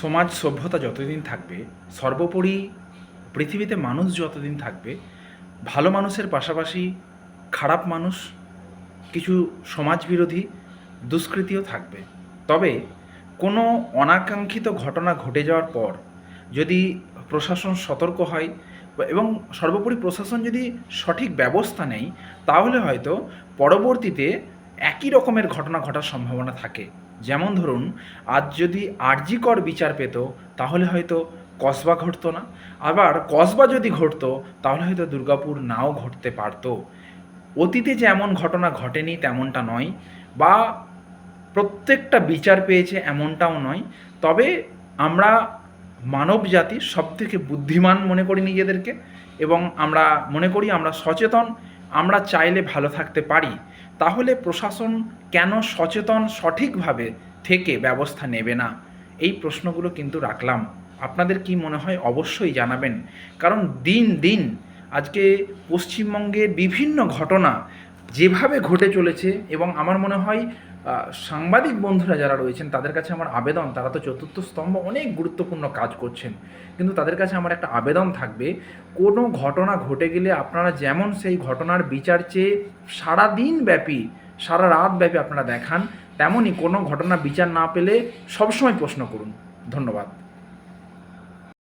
সমাজ সভ্যতা যতদিন থাকবে, সর্বোপরি পৃথিবীতে মানুষ যতদিন থাকবে, ভালো মানুষের পাশাপাশি খারাপ মানুষ, কিছু সমাজবিরোধী দুষ্কৃতিও থাকবে। তবে কোনো অনাকাঙ্ক্ষিত ঘটনা ঘটে যাওয়ার পর যদি প্রশাসন সতর্ক হয় এবং সর্বোপরি প্রশাসন যদি সঠিক ব্যবস্থা নেয়, তাহলে হয়তো পরবর্তীতে একই রকমের ঘটনা ঘটার সম্ভাবনা থাকে। যেমন ধরুন, আজ যদি আরজিকর বিচার পেত, তাহলে হয়তো কসবা ঘটতো না। আবার কসবা যদি ঘটতো, তাহলে হয়তো দুর্গাপুর নাও ঘটতে পারতো। অতীতে যে এমন ঘটনা ঘটেনি, তেমনটা নয়। বা প্রত্যেকটা বিচার পেয়েছে এমনটাও নয়। তবে আমরা মানব জাতি সব থেকে বুদ্ধিমান মনে করি নিজেদেরকে এবং আমরা মনে করি আমরা সচেতন আমরা চাইলে ভালো থাকতে পারি। তাহলে প্রশাসন কেন সচেতন, সঠিকভাবে থেকে ব্যবস্থা নেবে না? এই প্রশ্নগুলো কিন্তু রাখলাম। আপনাদের কি মনে হয় অবশ্যই জানাবেন। কারণ দিন দিন আজকে পশ্চিমবঙ্গে বিভিন্ন ঘটনা যেভাবে ঘটে চলেছে এবং আমার মনে হয় সাংবাদিক বন্ধুরা যারা রয়েছেন, তাদের কাছে আমার আবেদন, তারা তো চতুর্থ স্তম্ভ অনেক গুরুত্বপূর্ণ কাজ করছেন। কিন্তু তাদের কাছে আমার একটা আবেদন থাকবে, কোনো ঘটনা ঘটে গেলে আপনারা যেমন সেই ঘটনার বিচার চেয়ে সারা দিন ব্যাপী, সারা রাত ব্যাপী আপনারা দেখান, তেমনই কোনো ঘটনা বিচার না পেলে সবসময় প্রশ্ন করুন। ধন্যবাদ।